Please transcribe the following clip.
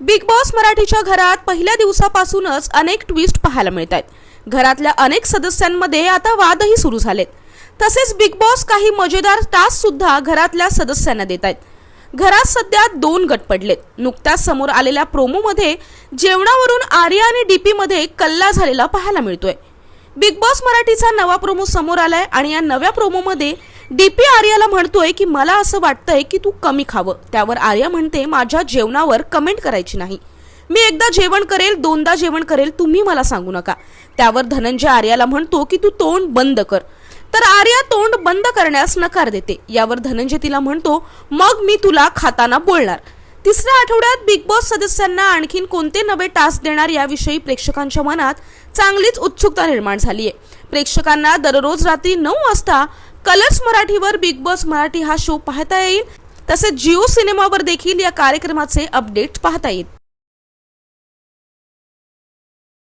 Big boss मराठीच्या घरात पहिल्या दिवसापासूनच अनेक ट्विस्ट पाहायला मिळत आहेत घरातल्या अनेक सदस्यांमध्ये आता वादही सुरू झालेत. तसेच बिग बॉस काही मजेदार टास्क सुद्धा घरातल्या सदस्यांना देत आहेत घरात सध्या दोन गट पडलेत. नुकत्याच समोर आलेल्या प्रोमोमध्ये जेवणावरून आर्या आणि डीपी मध्ये कल्ला झालेला पाहायला मिळतोय. बिग बॉस मराठीचा नवा प्रोमो समोर आलाय आणि या नव्या प्रोमोमध्ये डीपी आर्याला म्हणतोय की मला असं वाटतंय की तू कमी खावं. त्यावर आर्या म्हणते माझ्या जेवणावर कमेंट करायची नाही. मी एकदा जेवण करेल दोनदा जेवण करेल तुम्ही मला सांगू नका. त्यावर धनंजय आर्याला म्हणतो की तू तोंड बंद कर. तर आर्या तोंड बंद करण्यास नकार देते. यावर धनंजय तिला म्हणतो मग मी तुला खाताना बोलणार. तिसऱ्या आठवड्यात बिग बॉस सदस्यांना आणखीन कोणते नवे टास्क देणार याविषयी प्रेक्षकांच्या मनात चांगलीच उत्सुकता निर्माण झाली आहे प्रेक्षकांना दररोज रात्री नऊ वाजता कलर्स मराठीवर बिग बॉस मराठी हा शो पाहता येईल. तसेच जिओ सिनेमावर देखील या कार्यक्रमाचे अपडेट पाहता येईल.